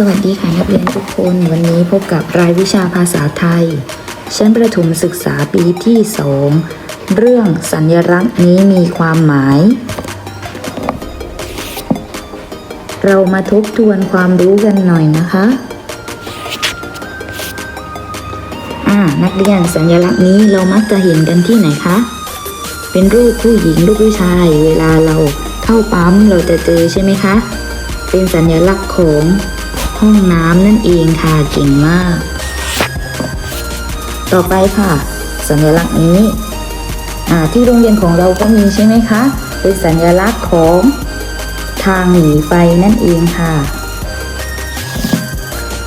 สวัสดีค่ะนักเรียนทุกคนวันนี้พบกับรายวิชาภาษาไทย ชั้นประถมศึกษาปีที่สองเรื่องสัญลักษณ์นี้มีความหมาย เรามาทบทวนความรู้กันหน่อยนะคะอ่านักเรียนสัญลักษณ์นี้เรามักจะเห็นกันที่ไหนคะ เป็นรูปผู้หญิงรูปผู้ชาย เวลาเราเข้าปั๊มเราจะเจอใช่ไหมคะ เป็นสัญลักษณ์ของ ห้องน้ำนั่นเองค่ะเก่งมาก ต่อไปค่ะ สัญลักษณ์นี้อ่าที่โรงเรียนของเราก็มีใช่ไหมคะ เป็นสัญลักษณ์ของทางหนีไฟนั่นเองค่ะ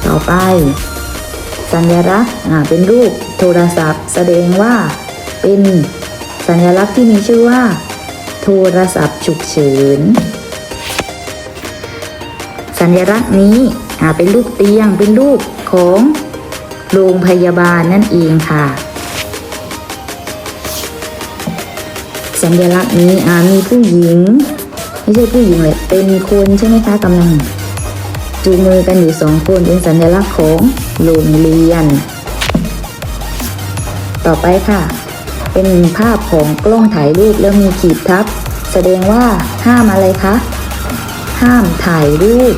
ต่อไป สัญลักษณ์อ่าเป็นรูปโทรศัพท์ แสดงว่าเป็นสัญลักษณ์ที่มีชื่อว่า โทรศัพท์ฉุกเฉิน สัญลักษณ์นี้ เป็นรูปเตียงเป็นรูปของโรงพยาบาลนั่นเองค่ะ สัญลักษณ์นี้อามีผู้หญิง ไม่ใช่ผู้หญิงเลยเป็นคนใช่ไหมคะกำลังจูงมือกันอยู่สองคนเป็นสัญลักษณ์ของโรงเรียน ต่อไปค่ะ เป็นภาพของกล้องถ่ายรูปแล้วมีขีดทับ แสดงว่าห้ามอะไรคะ ห้ามถ่ายรูป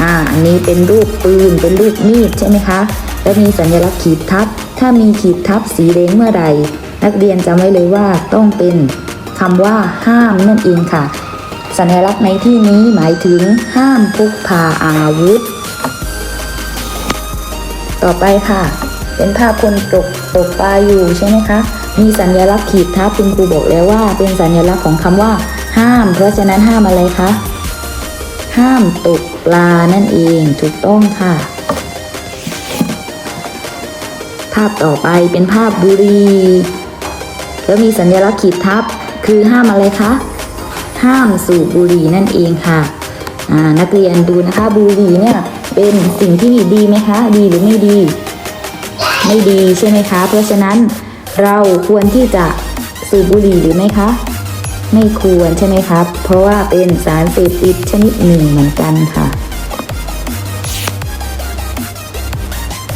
อ่าอันนี้เป็นรูปปืน เป็นรูปมีดใช่ไหมคะ แล้วมีสัญลักษณ์ขีดทับ ถ้ามีขีดทับสีแดงเมื่อใด นักเรียนจำไว้เลยว่าต้องเป็นคำว่าห้ามนั่นเองค่ะ สัญลักษณ์ในที่นี้หมายถึงห้ามพกพาอาวุธ ต่อไปค่ะ เป็นภาพคนตกตกปลาอยู่ใช่ไหมคะ มีสัญลักษณ์ขีดทับคุณครูบอกแล้วว่า เป็นสัญลักษณ์ของคำว่า ห้าม เพราะฉะนั้นห้ามอะไรคะ ห้ามตกปลานั่นเองถูกต้องค่ะ ภาพต่อไปเป็นภาพบุรี แล้วมีสัญลักษณ์ขีดทับคือห้ามอะไรคะห้ามสูบบุหรี่นั่นเองค่ะนักเรียนดูนะคะบุหรี่เนี่ยเป็นสิ่งที่ดีไหมคะ ดีหรือไม่ดี ไม่ดีใช่ไหมคะ เพราะฉะนั้นเราควรที่จะสูบบุหรี่หรือไม่คะ ไม่ควรใช่ไหมครับ เพราะว่าเป็นสารเสพติดชนิดหนึ่งเหมือนกันค่ะ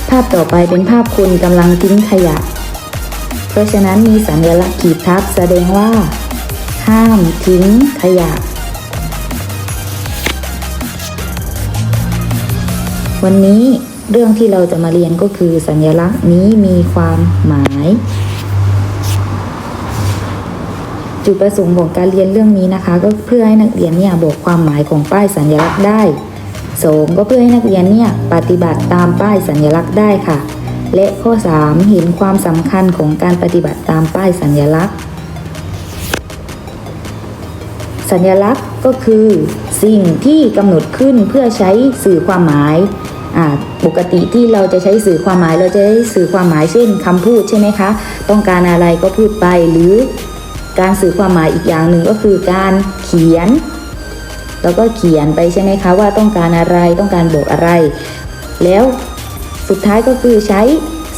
ภาพต่อไปเป็นภาพคนกำลังทิ้งขยะ เพราะฉะนั้นมีสัญลักษณ์ขีดทับแสดงว่า ห้ามทิ้งขยะ วันนี้เรื่องที่เราจะมาเรียนก็คือสัญลักษณ์นี้มีความหมาย จุดประสงค์ของการเรียนเรื่องนี้นะคะ ก็เพื่อให้นักเรียนเนี่ยบอกความหมายของป้ายสัญลักษณ์ได้สองก็เพื่อให้นักเรียนเนี่ยปฏิบัติตามป้ายสัญลักษณ์ได้ค่ะ และข้อ 3 เห็นความสำคัญของการปฏิบัติตามป้ายสัญลักษณ์ สัญลักษณ์ก็คือสิ่งที่กำหนดขึ้นเพื่อใช้สื่อความหมายปกติที่เราจะใช้สื่อความหมายเราจะได้สื่อความหมายเช่นคำพูดใช่ไหมคะ ต้องการอะไรก็พูดไปหรือ การสื่อความหมายอีกอย่างหนึ่งก็คือการเขียน แล้วก็เขียนไปใช่ไหมคะว่าต้องการอะไรต้องการบอกอะไร แล้วสุดท้ายก็คือใช้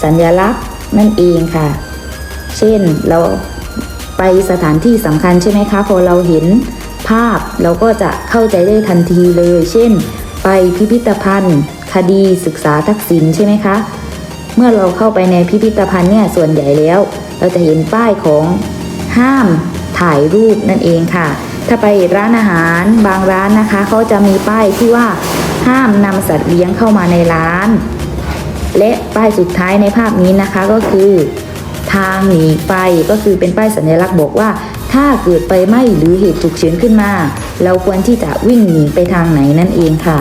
สัญลักษณ์นั่นเองค่ะ เช่นเราไปสถานที่สำคัญใช่ไหมคะพอเราเห็นภาพเราก็จะเข้าใจได้ทันทีเลย เช่น ไปพิพิธภัณฑ์ คดีศึกษาทักษิณใช่ไหมคะ เมื่อเราเข้าไปในพิพิธภัณฑ์เนี่ยส่วนใหญ่แล้ว เราจะเห็นป้ายของ ห้ามถ่ายรูปนั่นเองค่ะ ถ้าไปร้านอาหารบางร้านนะคะเขาจะมีป้ายที่ว่าห้ามนำสัตว์เลี้ยงเข้ามาในร้าน และป้ายสุดท้ายในภาพนี้นะคะก็คือ ทางหนีไฟก็คือเป็นป้ายสัญลักษณ์บอกว่า ถ้าเกิดไฟไหม้หรือเหตุฉุกเฉินขึ้นมา เราควรที่จะวิ่งหนีไปทางไหนนั่นเองค่ะ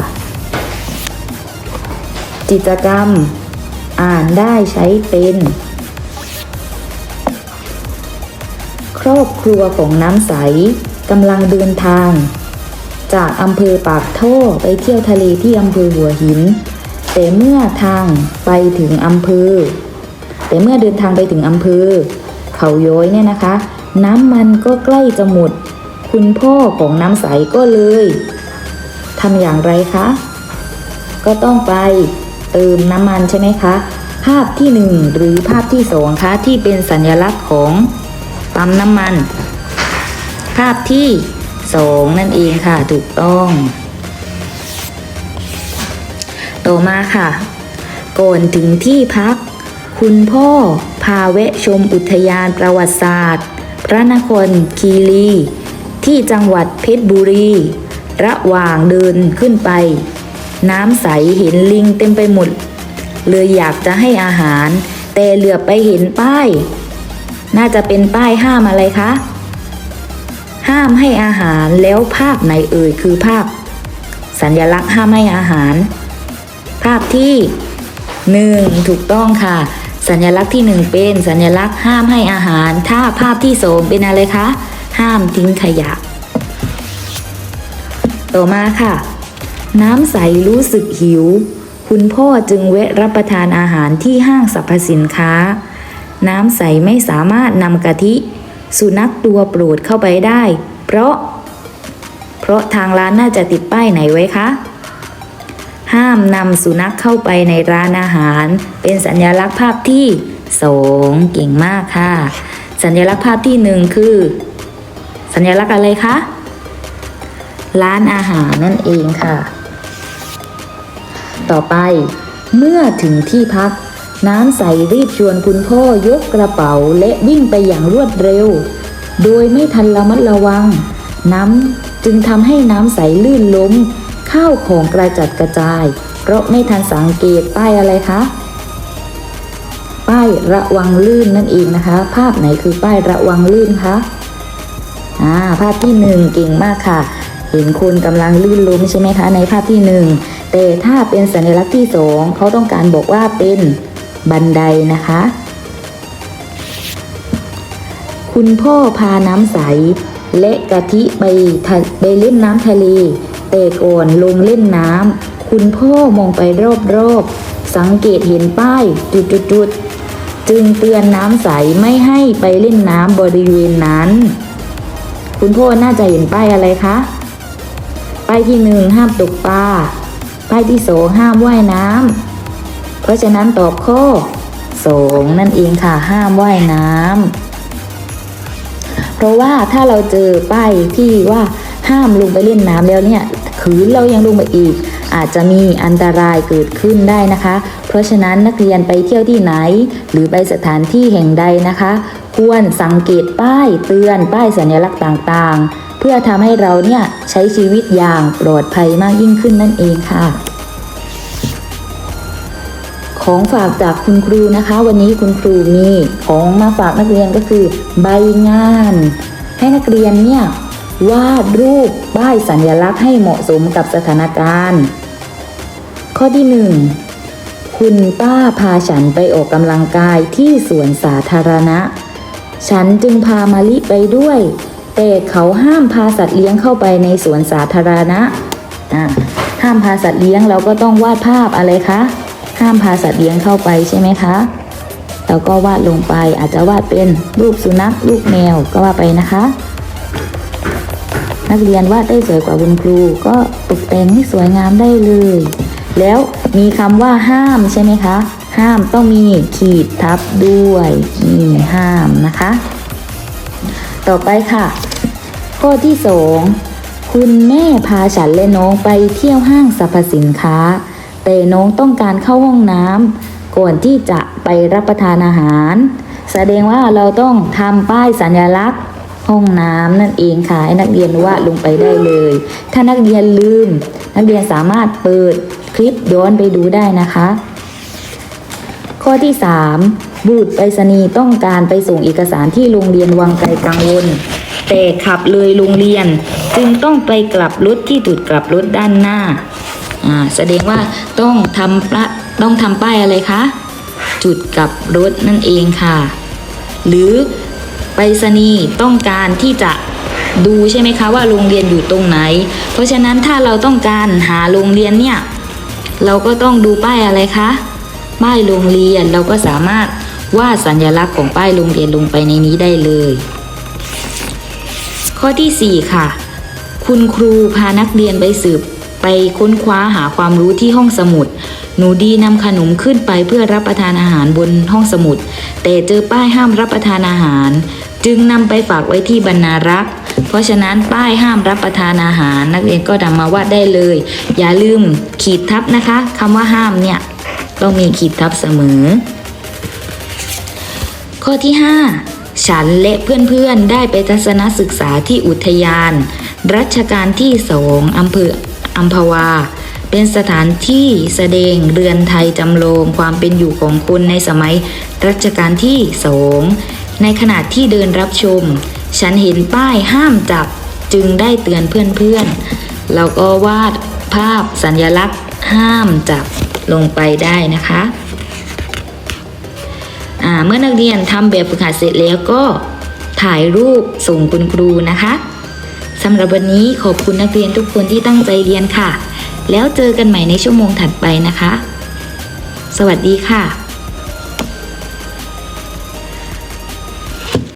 กิจกรรม อ่านได้ใช้เป็น ครอบครัวของน้ำใสกำลังเดินทาง จากอำเภอปากท่อไปเที่ยวทะเลที่อำเภอหัวหิน แต่เมื่อทางไปถึงอำเภอ แต่เมื่อเดินทางไปถึงอำเภอ เขาย้อยเนี่ยนะคะ น้ำมันก็ใกล้จะหมด คุณพ่อของน้ำใสก็เลยทำอย่างไรคะ ก็ต้องไปเติมน้ำมันใช่ไหมคะ ภาพที่หนึ่งหรือภาพที่สองคะที่เป็นสัญลักษณ์ของ ปั๊มน้ำมัน ภาพที่สองนั่นเองค่ะถูกต้อง ต่อมาค่ะ ก่อนถึงที่พัก คุณพ่อพาแวะชมอุทยานประวัติศาสตร์ พระนครคีรี ที่จังหวัดเพชรบุรี ระหว่างเดินขึ้นไป น้ำใสเห็นลิงเต็มไปหมด เลยอยากจะให้อาหาร แต่เหลือไปเห็นป้าย น่าจะเป็นป้ายห้ามอะไรคะ ห้ามให้อาหารแล้วภาพไหนเอ่ยคือภาพ สัญลักษณ์ห้ามให้อาหาร ภาพที่หนึ่งถูกต้องค่ะ สัญลักษณ์ที่หนึ่งเป็นสัญลักษณ์ห้ามให้อาหาร ถ้าภาพที่สองเป็นอะไรคะ ห้ามทิ้งขยะ ต่อมาค่ะ น้ำใสรู้สึกหิว คุณพ่อจึงแวะรับประทานอาหารที่ห้างสรรพสินค้า น้ำใสไม่สามารถนำกะทิ สุนัขตัวโปรดเข้าไปได้ เพราะ เพราะทางร้านน่าจะติดป้ายไหนไว้คะ ห้ามนำสุนัขเข้าไปในร้านอาหาร เป็นสัญลักษณ์ภาพที่สองเก่งมากค่ะ สัญลักษณ์ภาพที่หนึ่งคือ สัญลักษณ์อะไรคะ ร้านอาหารนั่นเองค่ะ ต่อไปเมื่อถึงที่พัก น้ำใสรีบชวนคุณพ่อยกกระเป๋าและวิ่งไปอย่างรวดเร็ว โดยไม่ทันระมัดระวัง น้ำจึงทำให้น้ำใสลื่นล้ม ข้าวของกระจัดกระจาย เพราะไม่ทันสังเกตป้ายอะไรคะป้ายระวังลื่นนั่นเองนะคะ ภาพไหนคือป้ายระวังลื่นคะอ่าภาพที่หนึ่งเก่งมากค่ะ เห็นคนกำลังลื่นล้มใช่ไหมคะ ในภาพที่หนึ่งแต่ถ้าเป็นสัญลักษณ์ที่สองเขาต้องการบอกว่าเป็น บันไดนะคะ คุณพ่อพาน้ำใส และกะทิไปไปเล่นน้ำทะเลแต่ก่อนลงเล่นน้ำ คุณพ่อมองไปรอบๆ สังเกตเห็นป้ายจุดๆๆจึงเตือนน้ำใสไม่ให้ไปเล่นน้ำบริเวณนั้น คุณพ่อน่าจะเห็นป้ายอะไรคะป้ายที่หนึ่งห้ามตกปลาป้ายที่สองห้ามว่ายน้ำ เพราะฉะนั้นตอบข้อสองนั่นเองค่ะห้ามว่ายน้ำเพราะว่าถ้าเราเจอป้ายที่ว่าห้ามลงไปเล่นน้ำแล้วเนี่ยขืนเรายังลงไปอีก อาจจะมีอันตรายเกิดขึ้นได้นะคะ เพราะฉะนั้นนักเรียนไปเที่ยวที่ไหน หรือไปสถานที่แห่งใดนะคะ ควรสังเกตป้ายเตือนป้ายสัญลักษณ์ต่างๆ เพื่อทำให้เราเนี่ยใช้ชีวิตอย่างปลอดภัยมากยิ่งขึ้นนั่นเองค่ะ ของฝากจากคุณครูนะคะ วันนี้คุณครูมีของมาฝากนักเรียนก็คือ ใบงาน ให้นักเรียนเนี่ยวาดรูปป้ายสัญลักษณ์ให้เหมาะสมกับสถานการณ์ ข้อที่หนึ่งคุณป้าพาฉันไปออกกำลังกายที่สวนสาธารณะ ฉันจึงพามาลิไปด้วย แต่เขาห้ามพาสัตว์เลี้ยงเข้าไปในสวนสาธารณะห้ามพาสัตว์เลี้ยงเราก็ต้องวาดภาพอะไรคะ ห้ามพาสัตว์เลี้ยงเข้าไปใช่ไหมคะแล้วก็วาดลงไปอาจจะวาดเป็นรูปสุนัขรูปแมวก็ว่าไปนะคะ นักเรียนวาดได้สวยกว่าคุณครู ก็ตกแต่งให้สวยงามได้เลย แล้วมีคำว่าห้ามใช่ไหมคะ ห้ามต้องมีขีดทับด้วยนี่ห้ามนะคะ ต่อไปค่ะ ข้อที่สองคุณแม่พาฉันและน้องไปเที่ยวห้างสรรพสินค้า แต่น้องต้องการเข้าห้องน้ำก่อนที่จะไปรับประทานอาหาร แสดงว่าเราต้องทำป้ายสัญลักษณ์ห้องน้ำนั่นเองค่ะให้นักเรียนวาดลงไปได้เลย ถ้านักเรียนลืม นักเรียนสามารถเปิดคลิปย้อนไปดูได้นะคะ ข้อที่ 3บุตรไปรษณีย์ต้องการไปส่งเอกสารที่โรงเรียนวังไกลกังวล แต่ขับเลยโรงเรียน จึงต้องไปกลับรถที่จุดกลับรถด้านหน้า อ่าแสดงว่าต้องทำปะต้องทำป้ายอะไรคะ จุดกับรถนั่นเองค่ะ หรือไปรษณีย์ต้องการที่จะดูใช่ไหมคะว่าโรงเรียนอยู่ตรงไหน เพราะฉะนั้นถ้าเราต้องการหาโรงเรียนเนี่ย เราก็ต้องดูป้ายอะไรคะป้ายโรงเรียนเราก็สามารถวาดสัญลักษณ์ของป้ายโรงเรียนลงไปในนี้ได้เลย ข้อที่ 4 ค่ะ คุณครูพานักเรียนไปสืบ ไปค้นคว้าหาความรู้ที่ห้องสมุด หนูดีนำขนมขึ้นไปเพื่อรับประทานอาหารบนห้องสมุด แต่เจอป้ายห้ามรับประทานอาหาร จึงนำไปฝากไว้ที่บรรณารักษ์ เพราะฉะนั้นป้ายห้ามรับประทานอาหาร นักเรียนก็นำมาวาดได้เลย อย่าลืมขีดทับนะคะคำว่าห้ามเนี่ยต้องมีขีดทับเสมอ ข้อที่ 5 ฉันและเพื่อนๆได้ไปทัศนศึกษาที่อุทยาน รัชกาลที่สองอำเภอ อัมพวา เป็นสถานที่แสดงเรือนไทยจำลองความเป็นอยู่ของคนในสมัยรัชกาลที่สองในขณะที่เดินรับชม ฉันเห็นป้ายห้ามจับจึงได้เตือนเพื่อนๆแล้วก็วาดภาพสัญลักษณ์ห้ามจับลงไปได้นะคะเมื่อนักเรียนทำแบบฝึกหัดเสร็จแล้วก็ถ่ายรูปส่งคุณครูนะคะ สำหรับวันนี้ขอบคุณนักเรียนทุกคนที่ตั้งใจเรียนค่ะ แล้วเจอกันใหม่ในชั่วโมงถัดไปนะคะ สวัสดีค่ะ